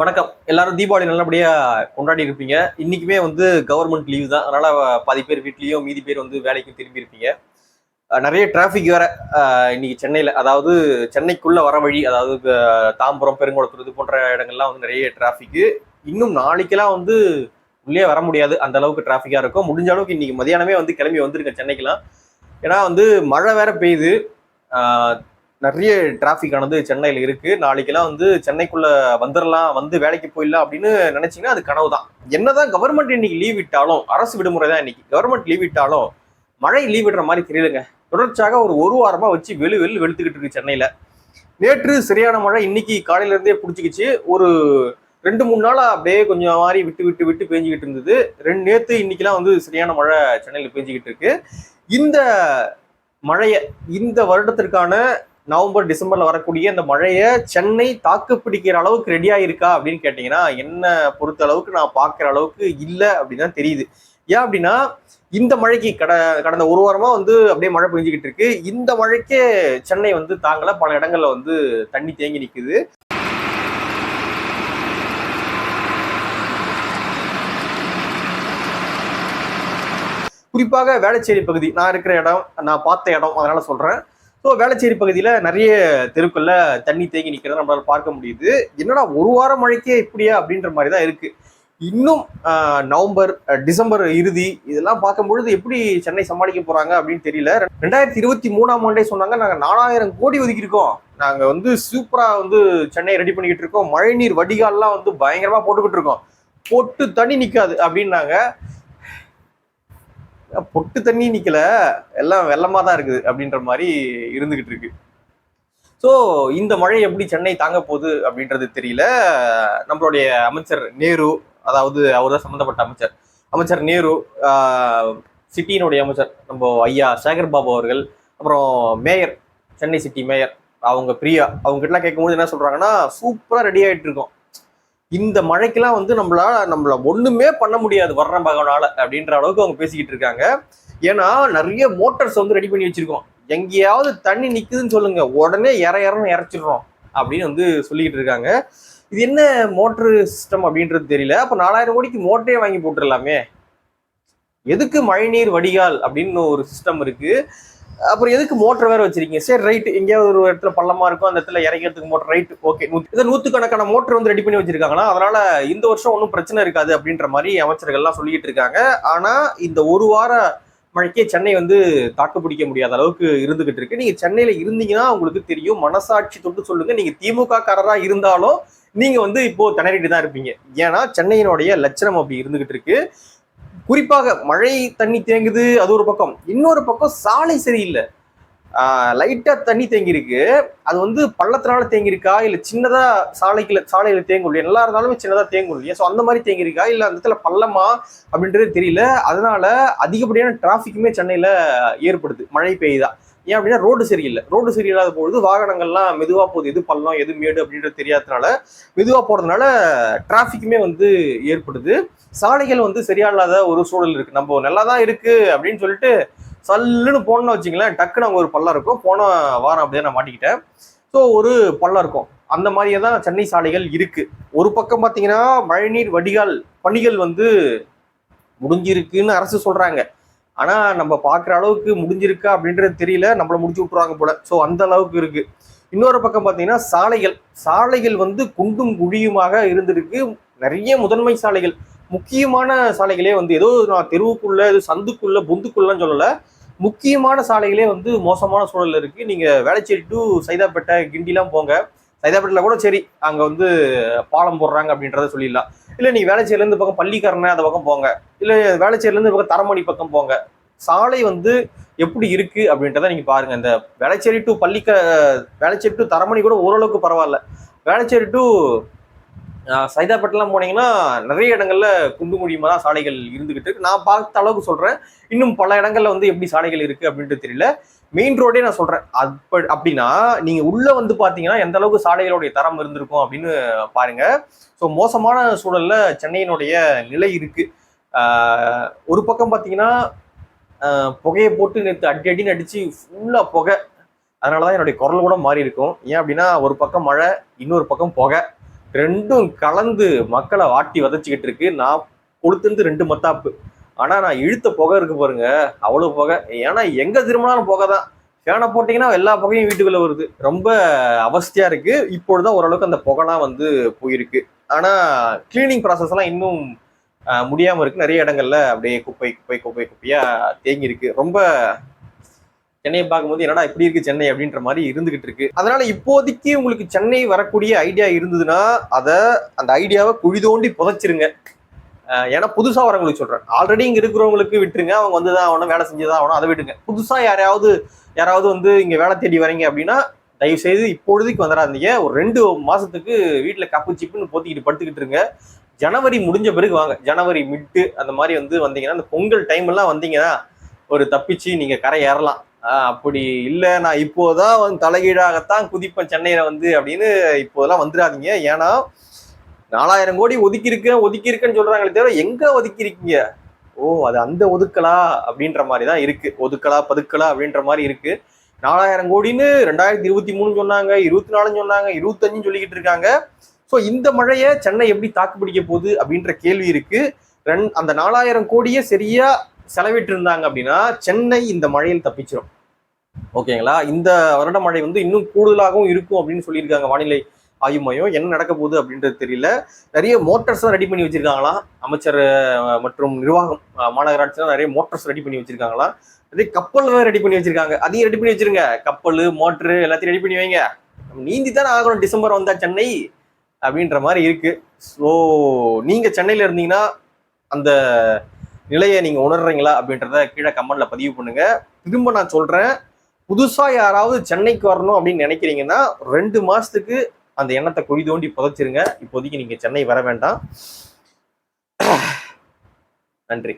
வணக்கம். எல்லாரும் தீபாவளி நல்லபடியா கொண்டாடி இருப்பீங்க. இன்னைக்குமே வந்து கவர்மெண்ட் லீவ் தான். அதனால பாதி பேர் வீட்லயும் மீதி பேர் வந்து வேலைக்கும் திரும்பி இருப்பீங்க. நிறைய டிராஃபிக் வேற இன்னைக்கு சென்னையில. அதாவது சென்னைக்குள்ள வர வழி அதாவது தாம்பரம் பெருங்குளத்தூர் இது போன்ற இடங்கள்லாம் வந்து நிறைய டிராஃபிக்கு இன்னும் நாளைக்கெல்லாம் வந்து உள்ளே வர முடியாது. அந்த அளவுக்கு டிராஃபிக்கா இருக்கும். முடிஞ்ச அளவுக்கு இன்னைக்கு மதியானமே வந்து கிளம்பி வந்திருக்கேன் சென்னைக்கெல்லாம். ஏன்னா வந்து மழை வேற பெய்யுது. நிறைய டிராஃபிக் ஆனது சென்னையில் இருக்குது நாளைக்கெல்லாம் வந்து சென்னைக்குள்ளே வந்துடலாம் வந்து வேலைக்கு போயிடலாம் அப்படின்னு நினச்சிங்கன்னா அது கனவு தான் என்னதான் கவர்மெண்ட் இன்னைக்கு லீவ் விட்டாலும் அரசு விடுமுறை தான் இன்னைக்கு. கவர்மெண்ட் லீவ் விட்டாலும் மழை லீவ் விடுற மாதிரி தெரியலங்க. தொடர்ச்சியாக ஒரு ஒரு வாரமாக வச்சு வெளு வெளு வெளுத்துக்கிட்டு இருக்கு சென்னையில். நேற்று சரியான மழை இன்னைக்கு காலையிலேருந்தே பிடிச்சிக்கிச்சு. ஒரு ரெண்டு மூணு நாளாக அப்படியே கொஞ்சம் மாதிரி விட்டு விட்டு விட்டு பேஞ்சிக்கிட்டு இருந்தது. ரெண்டு நேற்று இன்னைக்கெல்லாம் வந்து சரியான மழை சென்னையில் பேஞ்சிக்கிட்டு இருக்கு. இந்த மழையை இந்த வருடத்திற்கான நவம்பர் டிசம்பர்ல வரக்கூடிய இந்த மழையை சென்னை தாக்கு பிடிக்கிற அளவுக்கு ரெடியா இருக்கா அப்படின்னு கேட்டீங்கன்னா என்ன பொறுத்த அளவுக்கு நான் பார்க்குற அளவுக்கு இல்லை அப்படின்னு தான் தெரியுது. ஏன் அப்படின்னா இந்த மழைக்கு கட கடந்த ஒரு வாரமா வந்து அப்படியே மழை பெஞ்சுக்கிட்டு இருக்கு. இந்த மழைக்கே சென்னை வந்து தாங்கல. பல இடங்கள்ல வந்து தண்ணி தேங்கி நிக்குது. குறிப்பாக வேளச்சேரி பகுதி நான் இருக்கிற இடம் நான் பார்த்த இடம் அதனால சொல்றேன். ஸோ வேளச்சேரி பகுதியில் நிறைய தெருக்களில் தண்ணி தேங்கி நிற்கிறத நம்மளால பார்க்க முடியுது. என்னடா ஒரு வாரம் மழைக்கே இப்படியா அப்படின்ற மாதிரி தான் இருக்குது இன்னும் நவம்பர் டிசம்பர் இறுதி இதெல்லாம் பார்க்கும்பொழுது எப்படி சென்னை சமாளிக்க போகிறாங்க அப்படின்னு தெரியல. ரெண்டாயிரத்தி இருபத்தி மூணாம் ஆண்டே சொன்னாங்க நாங்கள் நாலாயிரம் கோடி ஒதுக்கியிருக்கோம் நாங்கள் வந்து சூப்பராக வந்து சென்னையை ரெடி பண்ணிக்கிட்டு இருக்கோம். மழைநீர் வடிகால்லாம் வந்து பயங்கரமாக போட்டுக்கிட்டு இருக்கோம். பொட்டு தண்ணி நிற்காது அப்படின்னாங்க. பொட்டு தண்ணி நிக்கல. எல்லாம் வெள்ளமா தான் இருக்குது அப்படின்ற மாதிரி இருந்துகிட்டு இருக்கு. ஸோ இந்த மழை எப்படி சென்னை தாங்க போகுது அப்படின்றது தெரியல. நம்மளுடைய அமைச்சர் நேரு அதாவது அவர் தான் சம்மந்தப்பட்ட அமைச்சர். அமைச்சர் நேரு சிட்டியினுடைய அமைச்சர் நம்ம ஐயா சேகர் பாபு அவர்கள் அப்புறம் மேயர் சென்னை சிட்டி மேயர் அவங்க பிரியா அவங்க கிட்டலாம் கேட்கும்போது என்ன சொல்றாங்கன்னா சூப்பராக ரெடி ஆகிட்டு இருக்கோம். இந்த மழைக்கெல்லாம் வந்து நம்மளால நம்மள ஒண்ணுமே பண்ண முடியாது வர்ற மகனால அப்படின்ற அளவுக்கு அவங்க பேசிக்கிட்டு இருக்காங்க. ஏன்னா நிறைய மோட்டர்ஸ் வந்து ரெடி பண்ணி வச்சிருக்கோம். எங்கேயாவது தண்ணி நிக்குதுன்னு சொல்லுங்க உடனே இற இறன்னு இறச்சிடுறோம் அப்படின்னு வந்து சொல்லிக்கிட்டு இருக்காங்க. இது என்ன மோட்டர் சிஸ்டம் அப்படின்றது தெரியல. அப்ப நாலாயிரம் கோடிக்கு மோட்டரே வாங்கி போட்டுடலாமே எதுக்கு மழைநீர் வடிகால் அப்படின்னு ஒரு சிஸ்டம் இருக்குது அப்புறம் எதுக்கு மோட்டர் வேற வச்சிருக்கீங்க? சரி ரைட் எங்கேயாவது ஒரு இடத்துல பள்ளமா இருக்கும் அந்த இடத்துல இறங்கிறதுக்கு மோட்டர் ரைட் ஓகே இதை நூத்துக்கணக்கான மோட்டர் வந்து ரெடி பண்ணி வச்சிருக்காங்கன்னா அதனால இந்த வருஷம் ஒன்றும் பிரச்சனை இருக்காது அப்படின்ற மாதிரி அமைச்சர்கள்லாம் சொல்லிட்டு இருக்காங்க. ஆனா இந்த ஒரு வார மழைக்கே சென்னை வந்து தாக்கு பிடிக்க முடியாத அளவுக்கு இருந்துகிட்டு இருக்கு. நீங்க சென்னையில இருந்தீங்கன்னா உங்களுக்கு தெரியும். மனசாட்சி தொட்டு சொல்லுங்க. நீங்க திமுக காரரா இருந்தாலும் நீங்க வந்து இப்போ திணறிட்டு தான் இருப்பீங்க. ஏன்னா சென்னையினுடைய லட்சணம் அப்படி இருந்துகிட்டு இருக்கு. குறிப்பாக மழை தண்ணி தேங்குது அது ஒரு பக்கம். இன்னொரு பக்கம் சாலை சரியில்லை. லைட்டாக தண்ணி தேங்கியிருக்கு. அது வந்து பள்ளத்தினால தேங்கியிருக்கா? இல்லை சின்னதாக சின்னதா சாலையில் தேங்கும் இல்லையா எல்லா இருந்தாலுமே சின்னதாக தேங்கும் இல்லையா ஸோ அந்த மாதிரி தேங்கியிருக்கா? இல்லை அந்த இடத்துல பள்ளமா? அப்படின்றது தெரியல. அதனால அதிகப்படியான டிராஃபிக்குமே சென்னையில் ஏற்படுது. மழை பெய்யுதா? ஏன் அப்படின்னா ரோடு சரியில்லை. ரோடு சரியில்லாத பொழுது வாகனங்கள்லாம் மெதுவாக போகுது. எது பள்ளம் எது மேடு அப்படின்றது தெரியாததுனால மெதுவாக போகிறதுனால டிராஃபிக்குமே வந்து ஏற்படுது. சாலைகள் வந்து சரியா இல்லாத ஒரு சூழல் இருக்குது நம்ம நல்லா தான் இருக்குது அப்படின்னு சொல்லிட்டு சல்லுன்னு போனோம்னு வச்சிங்களேன் டக்குன்னு அங்கே ஒரு பள்ளம் இருக்கும். போன வாரம் அப்படியே நான் மாட்டிக்கிட்டேன். ஸோ ஒரு பள்ளம் இருக்கும். அந்த மாதிரியே தான் சென்னை சாலைகள் இருக்குது ஒரு பக்கம் பார்த்தீங்கன்னா மழைநீர் வடிகால் பணிகள் வந்து முடிஞ்சிருக்குன்னு அரசு சொல்கிறாங்க ஆனால் நம்ம பார்க்குற அளவுக்கு முடிஞ்சிருக்கா அப்படின்றது தெரியல. நம்மள முடிச்சு விட்டுருவாங்க போல. ஸோ அந்த அளவுக்கு இருக்குது இன்னொரு பக்கம் பார்த்தீங்கன்னா சாலைகள். சாலைகள் வந்து குண்டும் குழியுமாக இருந்திருக்கு. நிறைய முதன்மை சாலைகள். முக்கியமான சாலைகளே வந்து ஏதோ நான் தெருவுக்குள்ள ஏதோ சந்துக்குள்ள பொந்துக்குள்ளன்னு சொல்லலை. முக்கியமான சாலைகளே வந்து மோசமான சூழலில் இருக்குது நீங்கள் வேளச்சேரி டு சைதாப்பேட்டை கிண்டிலாம் போங்க. சைதாப்பேட்டில் கூட சரி அங்க வந்து பாலம் போடுறாங்க அப்படின்றத சொல்லிடலாம். இல்ல நீங்கள் வேளச்சேரில இருந்து பக்கம் பள்ளிக்கரணை அந்த பக்கம் போங்க. இல்ல வேளச்சேரில இருந்து பக்கம் தரமணி பக்கம் போங்க. சாலை வந்து எப்படி இருக்கு அப்படின்றத நீங்க பாருங்க. இந்த வேளச்சேரி டு பள்ளிக்க வேளச்சேரி டு தரமணி கூட ஓரளவுக்கு பரவாயில்ல. வேளச்சேரி டு சைதாப்பேட்டெல்லாம் போனீங்கன்னா நிறைய இடங்கள்ல குண்டு முடியுமா தான் சாலைகள் இருந்துகிட்டு இருக்கு. நான் பார்த்த அளவுக்கு சொல்றேன். இன்னும் பல இடங்கள்ல வந்து எப்படி சாலைகள் இருக்கு அப்படின்ட்டு தெரியல. மெயின் ரோடே நான் சொல்றேன். அப்ப அப்படின்னா நீங்க உள்ள வந்து பாத்தீங்கன்னா எந்த அளவுக்கு சாலைகளுடைய தரம் இருந்திருக்கும் அப்படின்னு பாருங்க. ஸோ மோசமான சூழல்ல சென்னையினுடைய நிலை இருக்கு. ஒரு பக்கம் பார்த்தீங்கன்னா புகையை போட்டு நேற்று அடி அடின்னு அடித்து ஃபுல்லாக புகை. அதனாலதான் என்னுடைய குரல் கூட மாறி இருக்கும். ஏன் அப்படின்னா ஒரு பக்கம் மழை இன்னொரு பக்கம் புகை. ரெண்டும் கலந்து மக்களை வாட்டி வதச்சிக்கிட்டு இருக்கு. நான் கொடுத்துருந்து ரெண்டு மத்தாப்பு. ஆனால் நான் இழுத்த புகை இருக்கு பாருங்க. அவ்வளோ புகை. ஏன்னா எங்கே திரும்பினாலும் புகை தான். ஃபேனை போட்டிங்கன்னா எல்லா புகையும் வீட்டுக்குள்ள வருது. ரொம்ப அவஸ்தையாக இருக்கு. இப்பொழுதுதான் ஓரளவுக்கு அந்த புகைலாம் வந்து போயிருக்கு. ஆனால் கிளீனிங் ப்ராசஸ்லாம் இன்னும் முடியாமல் இருக்குது இருக்கு. நிறைய இடங்கள்ல அப்படியே குப்பை குப்பை குப்பை குப்பையாக தேங்கி இருக்கு ரொம்ப சென்னையை பார்க்கும்போது என்னடா இப்படி இருக்கு சென்னை அப்படின்ற மாதிரி இருந்துகிட்டு இருக்கு. அதனால இப்போதைக்கு உங்களுக்கு சென்னை வரக்கூடிய ஐடியா இருந்ததுன்னா அதை அந்த ஐடியாவை குழி தோண்டி புதைச்சிருங்க. ஏன்னா புதுசாக வரவங்களுக்கு சொல்கிறேன் ஆல்ரெடி இங்கே இருக்கிறவங்களுக்கு விட்டுருங்க. அவங்க வந்து தான் ஆகணும் வேலை செஞ்சுதான் ஆகணும் அதை விடுங்க. புதுசாக யாரையாவது யாராவது வந்து இங்கே வேலை தேடி வரீங்க அப்படின்னா தயவு செய்து இப்பொழுதைக்கு வந்துடாதீங்க. ஒரு ரெண்டு மாதத்துக்கு வீட்டில் கப்பு சிப்புன்னு போத்திக்கிட்டு படுத்துக்கிட்டு இருங்க. ஜனவரி முடிஞ்ச பிறகு வாங்க. ஜனவரி மிட்டு அந்த மாதிரி வந்து வந்தீங்கன்னா அந்த பொங்கல் டைம் எல்லாம் வந்தீங்கன்னா ஒரு தப்பிச்சு நீங்கள் கரை ஏறலாம். அப்படி இல்லை. நான் இப்போதான் வந்து தலைகீழாகத்தான் குதிப்பேன் சென்னையில வந்து அப்படின்னு இப்போதெல்லாம் வந்துடாதீங்க. ஏன்னா நாலாயிரம் கோடி ஒதுக்கி இருக்கேன் ஒதுக்கி இருக்கேன்னு தவிர எங்க ஒதுக்கி இருக்கீங்க ஓ அது அந்த ஒதுக்கலா அப்படின்ற மாதிரி தான் இருக்கு. ஒதுக்கலா பதுக்கலா அப்படின்ற மாதிரி இருக்கு. நாலாயிரம் கோடின்னு ரெண்டாயிரத்தி இருபத்தி மூணு சொன்னாங்க இருபத்தி நாலுன்னு சொன்னாங்க இருபத்தஞ்சுன்னு சொல்லிக்கிட்டு இருக்காங்க. ஸோ இந்த மழையை சென்னை எப்படி தாக்கு பிடிக்க போகுது அப்படின்ற கேள்வி இருக்கு. ரெண் அந்த நாலாயிரம் கோடியே சரியா செலவிட்டு இருந்தாங்க அப்படின்னா சென்னை இந்த மழையில் தப்பிச்சிடும் ஓகேங்களா? இந்த வருட மழை வந்து இன்னும் கூடுதலாகவும் இருக்கும் அப்படின்னு சொல்லியிருக்காங்க வானிலை ஆய்வு மையம். என்ன நடக்க போகுது அப்படின்றது தெரியல. நிறைய மோட்டர்ஸ்லாம் ரெடி பண்ணி வச்சிருக்காங்களாம் அமைச்சர் மற்றும் நிர்வாகம் அஹ், மாநகராட்சிலாம் நிறைய மோட்டார்ஸ் ரெடி பண்ணி வச்சிருக்காங்களாம் அதே கப்பல் ரெடி பண்ணி வச்சிருக்காங்க. அதையும் ரெடி பண்ணி வச்சிருங்க. கப்பல் மோட்ரு எல்லாத்தையும் ரெடி பண்ணி வைங்க. நீந்தி தானே ஆகணும். டிசம்பர் வந்தா சென்னை அப்படின்ற மாதிரி இருக்கு. ஸோ நீங்க சென்னையில இருந்தீங்கன்னா அந்த நிலையை நீங்க உணர்றீங்களா அப்படின்றத கீழே கமெண்ட்ல பதிவு பண்ணுங்க. திரும்ப நான் சொல்றேன் புதுசா யாராவது சென்னைக்கு வரணும் அப்படின்னு நினைக்கிறீங்கன்னா ரெண்டு மாசத்துக்கு அந்த எண்ணத்தை குழி தோண்டி புதைச்சிருங்க. இப்போதைக்கு நீங்க சென்னை வர வேண்டாம். நன்றி.